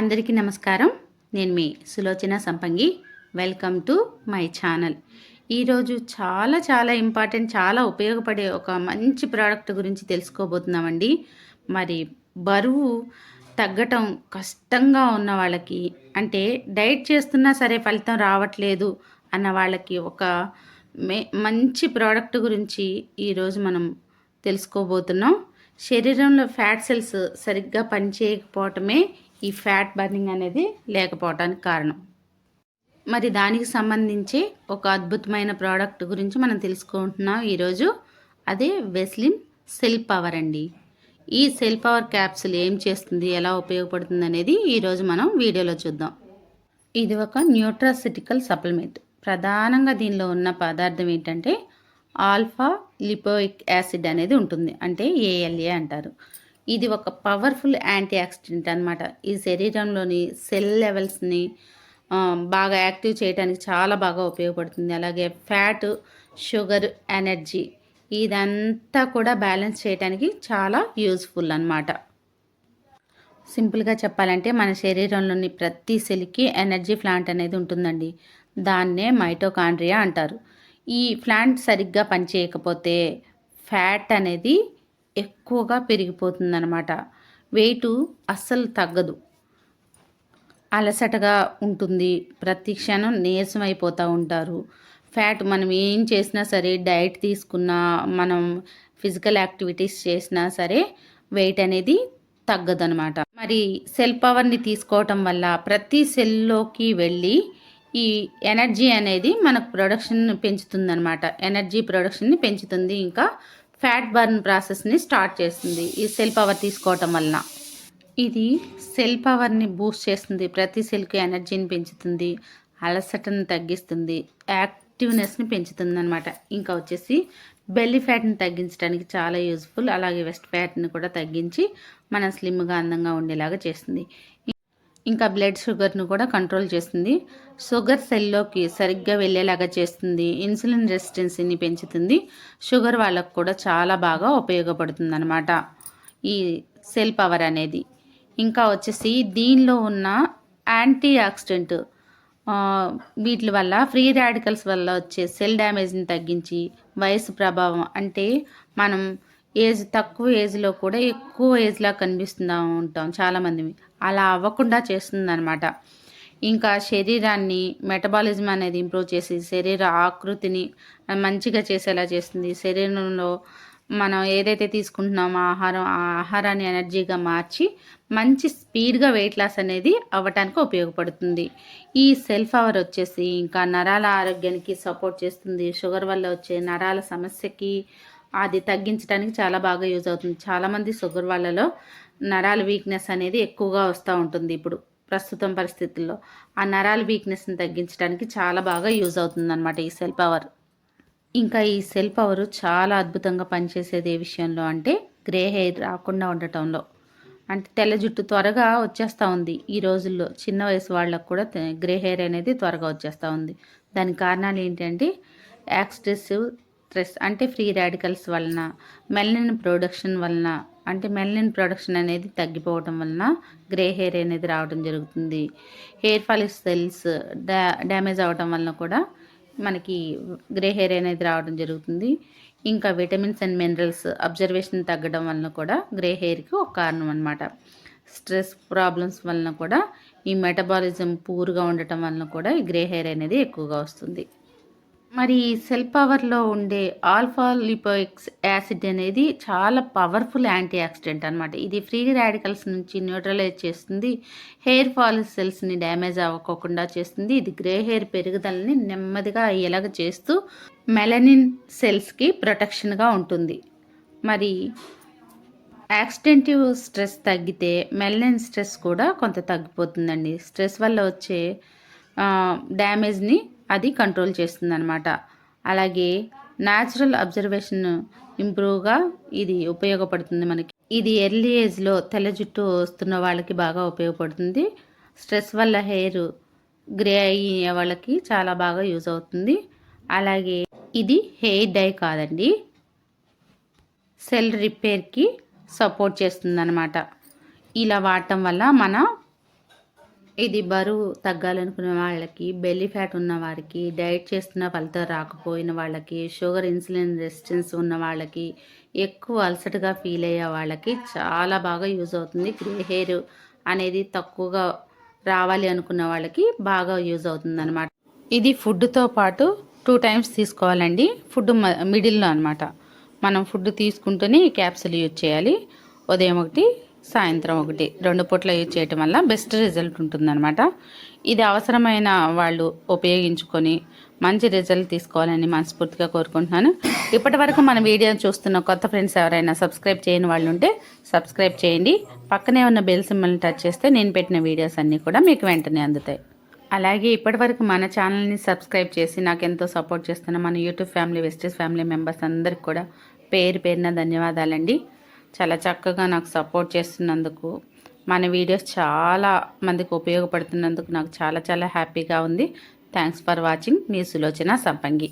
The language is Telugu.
అందరికీ నమస్కారం. నేను మీ Sulochana Sampangi. Welcome to my channel ఈరోజు చాలా చాలా ఇంపార్టెంట్ చాలా ఉపయోగపడే ఒక మంచి ప్రోడక్ట్ గురించి తెలుసుకోబోతున్నామండి. మరి బరువు తగ్గటం కష్టంగా ఉన్న వాళ్ళకి అంటే డైట్ చేస్తున్నా సరే ఫలితం రావట్లేదు అన్న వాళ్ళకి ఒక మే మంచి ప్రోడక్ట్ గురించి ఈరోజు మనం తెలుసుకోబోతున్నాం. శరీరంలో ఫ్యాట్ సెల్స్ సరిగ్గా పనిచేయకపోవటమే ఈ ఫ్యాట్ బర్నింగ్ అనేది లేకపోవటానికి కారణం. మరి దానికి సంబంధించి ఒక అద్భుతమైన ప్రోడక్ట్ గురించి మనం తెలుసుకుంటున్నాం ఈరోజు. అదే వెస్లిన్ సెల్ పవర్ అండి. ఈ సెల్ పవర్ క్యాప్సుల్ ఏం చేస్తుంది ఎలా ఉపయోగపడుతుంది అనేది ఈరోజు మనం వీడియోలో చూద్దాం. ఇది ఒక న్యూట్రాసిటికల్ సప్లిమెంట్. ప్రధానంగా దీనిలో ఉన్న పదార్థం ఏంటంటే ఆల్ఫా లిపోయిక్ యాసిడ్ అనేది ఉంటుంది. అంటే ఏఎల్ఏ అంటారు. ఇది ఒక పవర్ఫుల్ యాంటీ ఆక్సిడెంట్ అనమాట ఈ శరీరంలోని సెల్ లెవెల్స్ని బాగా యాక్టివ్ చేయడానికి చాలా బాగా ఉపయోగపడుతుంది. అలాగే ఫ్యాట్ షుగర్ ఎనర్జీ ఇదంతా కూడా బ్యాలెన్స్ చేయడానికి చాలా యూజ్ఫుల్ అన్నమాట. సింపుల్గా చెప్పాలంటే మన శరీరంలోని ప్రతి సెల్కి ఎనర్జీ ప్లాంట్ అనేది ఉంటుందండి. దాన్నే మైటోకాండ్రియా అంటారు. ఈ ప్లాంట్ సరిగ్గా పనిచేయకపోతే ఫ్యాట్ అనేది ఎక్కువగా పెరిగిపోతుందన్నమాట. వెయిట్ అస్సలు తగ్గదు. అలసటగా ఉంటుంది. ప్రతి క్షణం నీరసం అయిపోతూ ఉంటారు. ఫ్యాట్ మనం ఏం చేసినా సరే డైట్ తీసుకున్నా మనం ఫిజికల్ యాక్టివిటీస్ చేసినా సరే వెయిట్ అనేది తగ్గదనమాట మరి సెల్ పవర్ని తీసుకోవటం వల్ల ప్రతి సెల్లోకి వెళ్ళి ఈ ఎనర్జీ అనేది మనకు ప్రొడక్షన్ పెంచుతుందన్నమాట. ఎనర్జీ ప్రొడక్షన్ని పెంచుతుంది. ఇంకా ఫ్యాట్ బర్న్ ప్రాసెస్ని స్టార్ట్ చేస్తుంది ఈ సెల్ పవర్ తీసుకోవటం వలన. ఇది సెల్ పవర్ని బూస్ట్ చేస్తుంది. ప్రతి సెల్కి ఎనర్జీని పెంచుతుంది. అలసటను తగ్గిస్తుంది. యాక్టివ్నెస్ని పెంచుతుంది అనమాట ఇంకా వచ్చేసి బెల్లీ ఫ్యాట్ని తగ్గించడానికి చాలా యూజ్ఫుల్. అలాగే వెస్ట్ ఫ్యాట్ని కూడా తగ్గించి మన స్లిమ్గా అందంగా ఉండేలాగా చేస్తుంది. ఇంకా బ్లడ్ షుగర్ను కూడా కంట్రోల్ చేస్తుంది. షుగర్ సెల్లోకి సరిగ్గా వెళ్ళేలాగా చేస్తుంది. ఇన్సులిన్ రెసిస్టెన్సీని పెంచుతుంది. షుగర్ వాళ్ళకు కూడా చాలా బాగా ఉపయోగపడుతుంది అనమాట ఈ సెల్ పవర్ అనేది. ఇంకా వచ్చేసి దీనిలో ఉన్న యాంటీ ఆక్సిడెంట్ వీటి వల్ల ఫ్రీ రాడికల్స్ వల్ల వచ్చే సెల్ డ్యామేజ్ని తగ్గించి వయసు ప్రభావం అంటే మనం ఏజ్ తక్కువ ఏజ్లో కూడా ఎక్కువ ఏజ్లా కనిపిస్తూ ఉంటాం చాలామంది అలా అవ్వకుండా చేస్తుంది అనమాట ఇంకా శరీరాన్ని మెటబాలిజం అనేది ఇంప్రూవ్ చేసి శరీర ఆకృతిని మంచిగా చేసేలా చేస్తుంది. శరీరంలో మనం ఏదైతే తీసుకుంటున్నామో ఆహారం ఆ ఆహారాన్ని ఎనర్జీగా మార్చి మంచి స్పీడ్గా వెయిట్ లాస్ అనేది అవ్వటానికి ఉపయోగపడుతుంది. ఈ సెల్ఫ్ అవర్ వచ్చేసి ఇంకా నరాల ఆరోగ్యానికి సపోర్ట్ చేస్తుంది. షుగర్ వల్ల వచ్చే నరాల సమస్యకి అది తగ్గించడానికి చాలా బాగా యూజ్ అవుతుంది. చాలామంది షుగర్ వాళ్ళలో నరాల వీక్నెస్ అనేది ఎక్కువగా వస్తూ ఉంటుంది ఇప్పుడు ప్రస్తుతం పరిస్థితుల్లో. ఆ నరాల వీక్నెస్ని తగ్గించడానికి చాలా బాగా యూజ్ అవుతుంది అనమాట ఈ సెల్ పవర్. ఇంకా ఈ సెల్ పవర్ చాలా అద్భుతంగా పనిచేసేది ఏ విషయంలో అంటే గ్రే హెయిర్ రాకుండా ఉండటంలో. అంటే తెల్ల జుట్టు త్వరగా వచ్చేస్తూ ఉంది ఈ రోజుల్లో. చిన్న వయసు వాళ్ళకు కూడా గ్రే హెయిర్ అనేది త్వరగా వచ్చేస్తూ ఉంది. దానికి కారణాలు ఏంటంటే యాక్స్ట్రెస్ స్ట్రెస్ అంటే ఫ్రీ రాడికల్స్ వలన మెలనిన్ ప్రొడక్షన్ వలన అంటే మెలనిన్ ప్రొడక్షన్ అనేది తగ్గిపోవటం వలన గ్రే హెయిర్ అనేది రావడం జరుగుతుంది. హెయిర్ ఫాల్ సెల్స్ డా డ్యామేజ్ అవడం వలన కూడా మనకి గ్రే హెయిర్ అనేది రావడం జరుగుతుంది. ఇంకా విటమిన్స్ అండ్ మినరల్స్ అబ్జర్వేషన్ తగ్గడం వలన కూడా గ్రే హెయిర్కి ఒక కారణం అనమాట స్ట్రెస్ ప్రాబ్లమ్స్ వలన కూడా ఈ మెటబాలిజం పూర్గా ఉండటం వలన కూడా ఈ గ్రే హెయిర్ అనేది ఎక్కువగా వస్తుంది. మరి సెల్ పవర్లో ఉండే ఆల్ఫా లిపోయిక్స్ యాసిడ్ అనేది చాలా పవర్ఫుల్ యాంటీ ఆక్సిడెంట్ అనమాట ఇది ఫ్రీ రాడికల్స్ నుంచి న్యూట్రలైజ్ చేస్తుంది. హెయిర్ ఫాల్ సెల్స్ని డ్యామేజ్ అవ్వకోకుండా చేస్తుంది. ఇది గ్రే హెయిర్ పెరుగుదలని నెమ్మదిగా అయ్యేలాగ చేస్తూ మెలనిన్ సెల్స్కి ప్రొటెక్షన్గా ఉంటుంది. మరి యాక్సిడెంటివ్ స్ట్రెస్ తగ్గితే మెలనిన్ స్ట్రెస్ కూడా కొంత తగ్గిపోతుందండి. స్ట్రెస్ వల్ల వచ్చే డ్యామేజ్ని అది కంట్రోల్ చేస్తుంది అనమాట అలాగే న్యాచురల్ అబ్జర్వేషన్ ఇంప్రూవ్గా ఇది ఉపయోగపడుతుంది మనకి. ఇది ఎర్లీ ఏజ్లో తెల్ల జుట్టు వస్తున్న వాళ్ళకి బాగా ఉపయోగపడుతుంది. స్ట్రెస్ వల్ల హెయిర్ గ్రే అయ్యే వాళ్ళకి చాలా బాగా యూజ్ అవుతుంది. అలాగే ఇది హెయిర్ డై కాదండి సెల్ రిపేర్కి సపోర్ట్ చేస్తుందన్నమాట. ఇలా వాడటం వల్ల మన ఇది బరువు తగ్గాలనుకునే వాళ్ళకి బెల్లీ ఫ్యాట్ ఉన్న వారికి డైట్ చేస్తున్న ఫలితం రాకపోయిన వాళ్ళకి షుగర్ ఇన్సులిన్ రెసిస్టెన్స్ ఉన్న వాళ్ళకి ఎక్కువ అలసటగా ఫీల్ అయ్యే వాళ్ళకి చాలా బాగా యూజ్ అవుతుంది. గ్రే హెయిర్ అనేది తక్కువగా రావాలి అనుకున్న వాళ్ళకి బాగా యూజ్ అవుతుంది అనమాట ఇది ఫుడ్తో పాటు టూ టైమ్స్ తీసుకోవాలండి. ఫుడ్ మిడిల్లో అనమాట మనం ఫుడ్ తీసుకుంటూనే ఈ క్యాప్సూల్ యూజ్ చేయాలి. ఉదయం ఒకటి సాయంత్రం ఒకటి రెండు పూట్ల యూజ్ చేయటం వల్ల బెస్ట్ రిజల్ట్ ఉంటుందన్నమాట. ఇది అవసరమైన వాళ్ళు ఉపయోగించుకొని మంచి రిజల్ట్ తీసుకోవాలని మనస్ఫూర్తిగా కోరుకుంటున్నాను. ఇప్పటి వరకు మన వీడియోని చూస్తున్న కొత్త ఫ్రెండ్స్ ఎవరైనా సబ్స్క్రైబ్ చేయని వాళ్ళు ఉంటే సబ్స్క్రైబ్ చేయండి. పక్కనే ఉన్న బెల్ సింబల్ని టచ్ చేస్తే నేను పెట్టిన వీడియోస్ అన్నీ కూడా మీకు వెంటనే అందుతాయి. అలాగే ఇప్పటివరకు మన ఛానల్ని సబ్స్క్రైబ్ చేసి నాకు ఎంతో సపోర్ట్ చేస్తున్న మన యూట్యూబ్ ఫ్యామిలీ వెస్టర్స్ ఫ్యామిలీ మెంబర్స్ అందరికి కూడా పేరు పేరున ధన్యవాదాలండి. చాలా చక్కగా నాకు సపోర్ట్ చేస్తున్నందుకు మన వీడియోస్ చాలా మందికి ఉపయోగపడుతున్నందుకు నాకు చాలా చాలా హ్యాపీగా ఉంది. థ్యాంక్స్ ఫర్ వాచింగ్ మీ సులోచన సంపంగి.